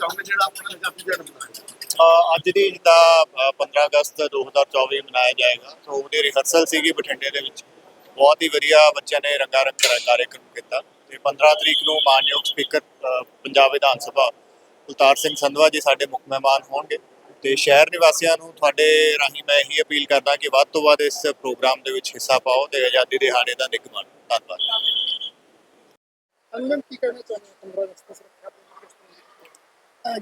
ਚਾਹੁੰਦੇ ਜਿਹੜਾ ਆਪਣਾ ਮਨਾਇਆ ਅੱਜ ਦੀ ਜਿੱਦਾਂ ਅ, 15 ਅਗਸਤ 2024 ਮਨਾਇਆ ਜਾਏਗਾ ਸੋ ਉਹਦੀ ਰਿਹਰਸਲ ਸੀਗੀ ਬਠਿੰਡੇ ਦੇ ਵਿੱਚ। ਬਹੁਤ ਹੀ ਵਧੀਆ ਬੱਚਿਆਂ ਨੇ ਰੰਗਾ ਰੰਗ ਕਰਾ- ਕਾਰਜਕ੍ਰਮ ਕੀਤਾ। ਤੇ 15 ਤਰੀਕ ਨੂੰ ਮਾਨਯੋਗ ਸਪੀਕਰ ਪੰਜਾਬ ਵਿਧਾਨ ਸਭਾ ਉਤਾਰ ਸਿੰਘ ਸੰਧਵਾ ਜੀ ਸਾਡੇ ਮੁੱਖ ਮਹਿਮਾਨ ਹੋਣਗੇ। ਤੇ ਸ਼ਹਿਰ ਨਿਵਾਸੀਆਂ ਨੂੰ ਤੁਹਾਡੇ ਰਾਹੀਂ ਮੈਂ ਇਹੀ ਅਪੀਲ ਕਰਦਾ ਕਿ ਵੱਧ ਤੋਂ ਵੱਧ ਇਸ ਪ੍ਰੋਗਰਾਮ ਦੇ ਵਿੱਚ ਹਿੱਸਾ ਪਾਓ ਤੇ ਆਜ਼ਾਦੀ ਦਿਹਾੜੇ ਦਾ ਨਿੱਘ ਮਾਣੋ। ਧੰਨਵਾਦ। ਅੰਗਨ ਕੀ ਕਹਿਣਾ ਚਾਹੁੰਦੇ 15 ਅਗਸਤ ਦੇ ਅ,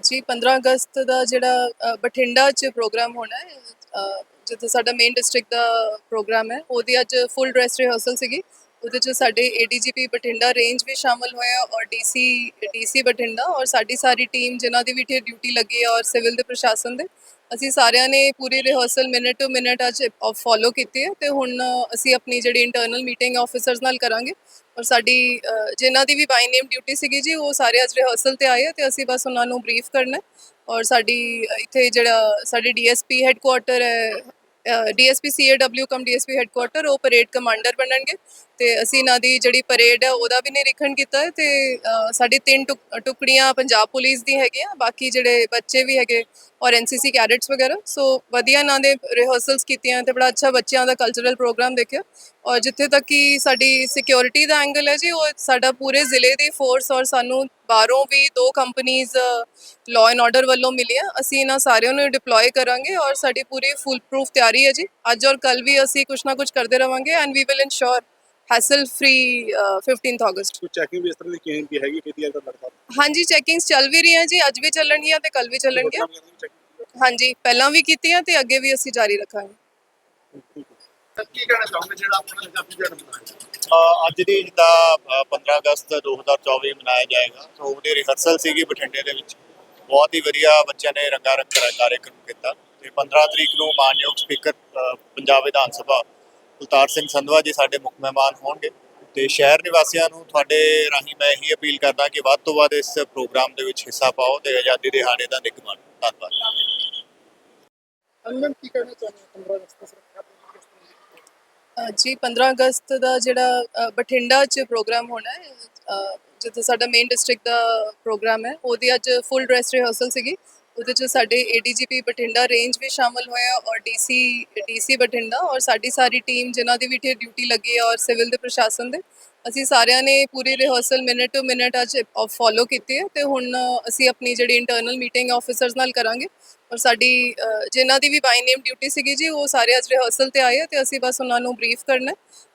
ਜੀ 15 ਅਗਸਤ ਦਾ ਜਿਹੜਾ ਬਠਿੰਡਾ 'ਚ ਪ੍ਰੋਗਰਾਮ ਹੋਣਾ ਹੈ ਜਿੱਥੇ ਸਾਡਾ ਮੇਨ ਡਿਸਟ੍ਰਿਕਟ ਦਾ ਪ੍ਰੋਗਰਾਮ ਹੈ, ਉਹਦੀ ਅੱਜ ਫੁੱਲ ਡਰੈਸ ਰਿਹਰਸਲ ਸੀਗੀ। ਉਹਦੇ 'ਚ ਸਾਡੇ ਏਡੀਜੀਪੀ ਬਠਿੰਡਾ ਰੇਂਜ ਵੀ ਸ਼ਾਮਲ ਹੋਏ ਆ ਔਰ ਡੀਸੀ ਡੀਸੀ ਬਠਿੰਡਾ ਔਰ ਸਾਡੀ ਸਾਰੀ ਟੀਮ ਜਿਨ੍ਹਾਂ ਦੀ ਵੀ ਇੱਥੇ ਡਿਊਟੀ ਲੱਗੀ ਹੈ ਔਰ ਸਿਵਲ ਦੇ ਪ੍ਰਸ਼ਾਸਨ ਦੇ, ਅਸੀਂ ਸਾਰਿਆਂ ਨੇ ਪੂਰੀ ਰਿਹਰਸਲ ਮਿੰਟ ਟੂ ਮਿੰਟ ਅੱਜ ਫੋਲੋ ਕੀਤੀ ਹੈ ਤੇ ਹੁਣ ਅਸੀਂ ਆਪਣੀ ਜਿਹੜੀ ਇੰਟਰਨਲ ਮੀਟਿੰਗ ਆਫੀਸਰਸ ਨਾਲ ਕਰਾਂਗੇ। ਔਰ ਸਾਡੀ ਅ, ਜਿਨ੍ਹਾਂ ਦੀ ਵੀ ਬਾਈ ਨੇਮ ਡਿਊਟੀ ਸੀਗੀ ਜੀ ਉਹ ਸਾਰੇ ਅੱਜ ਰਿਹਰਸਲ ਤੇ ਆਏ ਆ ਤੇ ਅਸੀਂ ਬਸ ਉਹਨਾਂ ਨੂੰ ਬਰੀਫ ਕਰਨਾ ਔਰ ਸਾਡੀ ਇੱਥੇ ਜਿਹੜਾ ਸਾਡੇ ਡੀਐਸਪੀ ਹੈੱਡਕੁਆਟਰ ਹੈ DSP CAW cum DSP headquarter ਉਹ ਪਰੇਡ ਕਮਾਂਡਰ ਬਣਨਗੇ। ਤੇ ਅਸੀਂ ਇਹਨਾਂ ਦੀ ਜਿਹੜੀ ਪਰੇਡ ਹੈ ਉਹਦਾ ਵੀ ਨਿਰੀਖਣ ਕੀਤਾ ਹੈ। ਤੇ ਸਾਡੀ ਤਿੰਨ ਟੁਕ- ਟੁਕੜੀਆਂ ਪੰਜਾਬ ਪੁਲਿਸ ਦੀ ਹੈਗੀਆਂ, ਬਾਕੀ ਜਿਹੜੇ ਬੱਚੇ ਵੀ ਹੈਗੇ ਔਰ ਐਨਸੀਸੀ ਕੈਡਟਸ ਵਗੈਰਾ। ਸੋ ਵਧੀਆ ਇਹਨਾਂ ਦੇ ਰਿਹਰਸਲਸ ਕੀਤੀਆਂ ਤੇ ਬੜਾ ਅੱਛਾ ਬੱਚਿਆਂ ਦਾ ਕਲਚਰਲ ਪ੍ਰੋਗਰਾਮ ਦੇਖਿਆ। ਔਰ ਜਿੱਥੇ ਤੱਕ ਕਿ ਸਾਡੀ ਸਿਕਿਉਰਿਟੀ ਦਾ ਐਂਗਲ ਹੈ ਜੀ, ਉਹ ਸਾਡਾ ਪੂਰੇ ਜ਼ਿਲ੍ਹੇ ਦੀ ਫੋਰਸ ਔਰ ਸਾਨੂੰ ਬਾਹਰੋਂ ਵੀ ਦੋ ਕੰਪਨੀਆਂ ਲਾਅ ਐਂਡ ਆਰਡਰ ਵੱਲੋਂ ਮਿਲੀਆਂ। ਅਸੀਂ ਇਹਨਾਂ ਸਾਰਿਆਂ ਨੂੰ ਡਿਪਲੋਏ ਕਰਾਂਗੇ ਔਰ ਸਾਡੀ ਪੂਰੀ ਫੁੱਲ ਪ੍ਰੂਫ ਤਿਆਰੀ ਹੈ ਜੀ। ਅੱਜ ਔਰ ਕੱਲ ਵੀ ਅਸੀਂ ਕੁਛ ਨਾ ਕੁਛ ਕਰਦੇ ਰਵਾਂਗੇ and we will ensure hassle free 15th ਅਗਸਤ ਕੋਈ ਚੈਕਿੰਗ ਵੀ ਇਸ ਤਰ੍ਹਾਂ ਦੀ ਕੇਮ ਵੀ ਹੈਗੀ ਕਿਹਦੀ ਅੱਜ ਲੜਕਾ ਹਾਂਜੀ ਚੈਕਿੰਗਸ ਚੱਲ ਵੀ ਰਹੀਆਂ ਜੀ। ਅੱਜ ਵੀ ਚੱਲਣਗੀਆਂ ਤੇ ਕੱਲ ਵੀ ਚੱਲਣਗੀਆਂ। ਹਾਂਜੀ ਪਹਿਲਾਂ ਵੀ ਕੀਤੀਆਂ ਤੇ ਅੱਗੇ ਵੀ ਅਸੀਂ ਜਾਰੀ ਰੱਖਾਂਗੇ। ਕੀ ਕਹਿਣਾ ਚਾਹੁੰਦੇ ਜਿਹੜਾ ਆਪਣਾ ਦਿਨ ਮਨਾਇਆ ਅ, ਅੱਜ ਦੀ ਜਿੱਦਾਂ ਅ, 15 ਅਗਸਤ 2024 ਮਨਾਇਆ ਜਾਏਗਾ। ਸੋ ਉਹਦੀ ਰਿਹਰਸਲ ਸੀਗੀ ਬਠਿੰਡੇ ਦੇ ਵਿੱਚ। ਬਹੁਤ ਹੀ ਵਧੀਆ ਬੱਚਿਆਂ ਨੇ ਰੰਗਾ ਰੰਗ ਕਰਾ- ਕਾਰਜਕ੍ਰਮ ਕੀਤਾ। ਤੇ 15 ਤਰੀਕ ਨੂੰ ਮਾਨਯੋਗ ਸਪੀਕਰ ਪੰਜਾਬ ਵਿਧਾਨ ਸਭਾ ਕੁਲਤਾਰ ਸਿੰਘ ਸੰਧਵਾ ਜੀ ਸਾਡੇ ਮੁੱਖ ਮਹਿਮਾਨ ਹੋਣਗੇ। ਤੇ ਸ਼ਹਿਰ ਨਿਵਾਸੀਆਂ ਨੂੰ ਤੁਹਾਡੇ ਰਾਹੀਂ ਮੈਂ ਇਹੀ ਅਪੀਲ ਕਰਦਾ ਕਿ ਵੱਧ ਤੋਂ ਵੱਧ ਇਸ ਪ੍ਰੋਗਰਾਮ ਦੇ ਵਿੱਚ ਹਿੱਸਾ ਪਾਓ ਤੇ ਆਜ਼ਾਦੀ ਦਿਹਾੜੇ ਦਾ ਨਿੱਘ ਮਾਣੋ ਧੰਨਵਾਦ। ਅੰਗਨ ਕੀ ਕਹਿਣਾ ਚਾਹੁੰਦੇ 15 ਅਗਸਤ ਸੁਰੱਖਿਆ ਦੇ ਕਿਸ ਤਰ੍ਹਾਂ ਅ, ਜੀ 15 ਅਗਸਤ ਦਾ ਜਿਹੜਾ ਬਠਿੰਡਾ 'ਚ ਪ੍ਰੋਗਰਾਮ ਹੋਣਾ ਹੈ ਜਿੱਥੇ ਸਾਡਾ ਮੇਨ ਡਿਸਟ੍ਰਿਕਟ ਦਾ ਪ੍ਰੋਗਰਾਮ ਹੈ, ਉਹਦੀ ਅੱਜ ਫੁੱਲ ਡਰੈਸ ਰਿਹਰਸਲ ਸੀਗੀ। ਉਹਦੇ 'ਚ ਸਾਡੇ ਏਡੀਜੀਪੀ ਬਠਿੰਡਾ ਰੇਂਜ ਵੀ ਸ਼ਾਮਲ ਹੋਏ ਆ ਔਰ ਡੀਸੀ ਡੀਸੀ ਬਠਿੰਡਾ ਔਰ ਸਾਡੀ ਸਾਰੀ ਟੀਮ ਜਿਨ੍ਹਾਂ ਦੀ ਵੀ ਇੱਥੇ ਡਿਊਟੀ ਲੱਗੀ ਹੈ ਔਰ ਸਿਵਲ ਦੇ ਪ੍ਰਸ਼ਾਸਨ ਦੇ, ਅਸੀਂ ਸਾਰਿਆਂ ਨੇ ਪੂਰੀ ਰਿਹਰਸਲ ਮਿੰਟ ਟੂ ਮਿੰਟ ਅੱਜ ਫੋਲੋ ਕੀਤੀ ਹੈ ਤੇ ਹੁਣ ਅਸੀਂ ਆਪਣੀ ਜਿਹੜੀ ਇੰਟਰਨਲ ਮੀਟਿੰਗ ਆਫੀਸਰਸ ਨਾਲ ਕਰਾਂਗੇ। ਔਰ ਸਾਡੀ ਅ, ਜਿਨ੍ਹਾਂ ਦੀ ਵੀ ਬਾਈ ਨੇਮ ਡਿਊਟੀ ਸੀਗੀ ਜੀ ਉਹ ਸਾਰੇ ਅੱਜ ਰਿਹਰਸਲ ਤੇ ਆਏ ਆ ਤੇ ਅਸੀਂ ਬਸ ਉਹਨਾਂ ਨੂੰ ਬਰੀਫ ਕਰਨਾ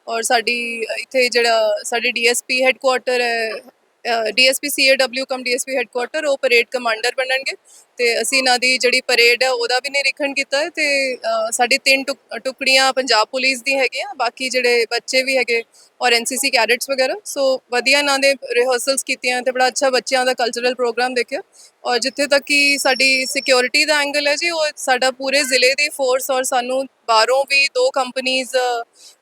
ਔਰ ਸਾਡੀ ਇੱਥੇ ਜਿਹੜਾ ਸਾਡੇ ਡੀਐਸਪੀ ਹੈੱਡਕੁਆਰਟਰ ਹੈ DSP CAW cum DSP headquarter ਉਹ ਪਰੇਡ ਕਮਾਂਡਰ ਬਣਨਗੇ। ਤੇ ਅਸੀਂ ਇਹਨਾਂ ਦੀ ਜਿਹੜੀ ਪਰੇਡ ਹੈ ਉਹਦਾ ਵੀ ਨਿਰੀਖਣ ਕੀਤਾ ਹੈ ਤੇ ਅ, ਸਾਡੀ ਤਿੰਨ ਟੁਕ- ਟੁਕੜੀਆਂ ਪੰਜਾਬ ਪੁਲਿਸ ਦੀ ਹੈਗੀਆਂ ਬਾਕੀ ਜਿਹੜੇ ਬੱਚੇ ਵੀ ਹੈਗੇ ਔਰ ਐਨਸੀਸੀ ਕੈਡਟਸ ਵਗੈਰਾ ਸੋ ਵਧੀਆ ਇਹਨਾਂ ਦੇ ਰਿਹਰਸਲਸ ਕੀਤੀਆਂ ਤੇ ਬੜਾ ਅੱਛਾ ਬੱਚਿਆਂ ਦਾ ਕਲਚਰਲ ਪ੍ਰੋਗਰਾਮ ਦੇਖਿਆ। ਔਰ ਜਿੱਥੇ ਤੱਕ ਕਿ ਸਾਡੀ ਸਿਕਿਉਰਿਟੀ ਦਾ ਐਂਗਲ ਹੈ ਜੀ ਉਹ ਸਾਡਾ ਪੂਰੇ ਜ਼ਿਲ੍ਹੇ ਦੀ ਫੋਰਸ ਔਰ ਸਾਨੂੰ ਬਾਹਰੋਂ ਵੀ ਦੋ ਕੰਪਨੀਆਂ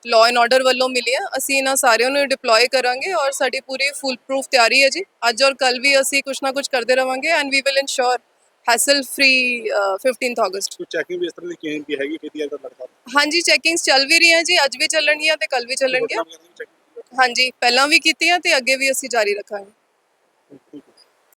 ਲਾਅ ਐਂਡ ਆਰਡਰ ਵੱਲੋਂ ਮਿਲੀਆਂ ਅਸੀਂ ਇਹਨਾਂ ਸਾਰਿਆਂ ਨੂੰ ਡਿਪਲੋਏ ਕਰਾਂਗੇ ਔਰ ਸਾਡੀ ਪੂਰੀ ਫੁੱਲ ਪ੍ਰੂਫ ਤਿਆਰੀ ਹੈ ਜੀ। ਅੱਜ ਔਰ ਕੱਲ ਵੀ ਅਸੀਂ ਕੁਛ ਨਾ ਕੁਛ ਕਰਦੇ ਰਵਾਂਗੇ and we will ensure hassle free 15th ਅਗਸਤ ਕੋਈ ਚੈਕਿੰਗ ਵੀ ਇਸ ਤਰ੍ਹਾਂ ਦੀ ਕੇਮ ਵੀ ਹੈਗੀ ਕਿਹਦੀ ਅੱਜ ਲੜਕਾ? ਹਾਂਜੀ ਚੈਕਿੰਗਸ ਚੱਲ ਵੀ ਰਹੀਆਂ ਜੀ ਅੱਜ ਵੀ ਚੱਲਣਗੀਆਂ ਤੇ ਕੱਲ ਵੀ ਚੱਲਣਗੀਆਂ। ਹਾਂਜੀ ਪਹਿਲਾਂ ਵੀ ਕੀਤੀਆਂ ਤੇ ਅੱਗੇ ਵੀ ਅਸੀਂ ਜਾਰੀ ਰੱਖਾਂਗੇ।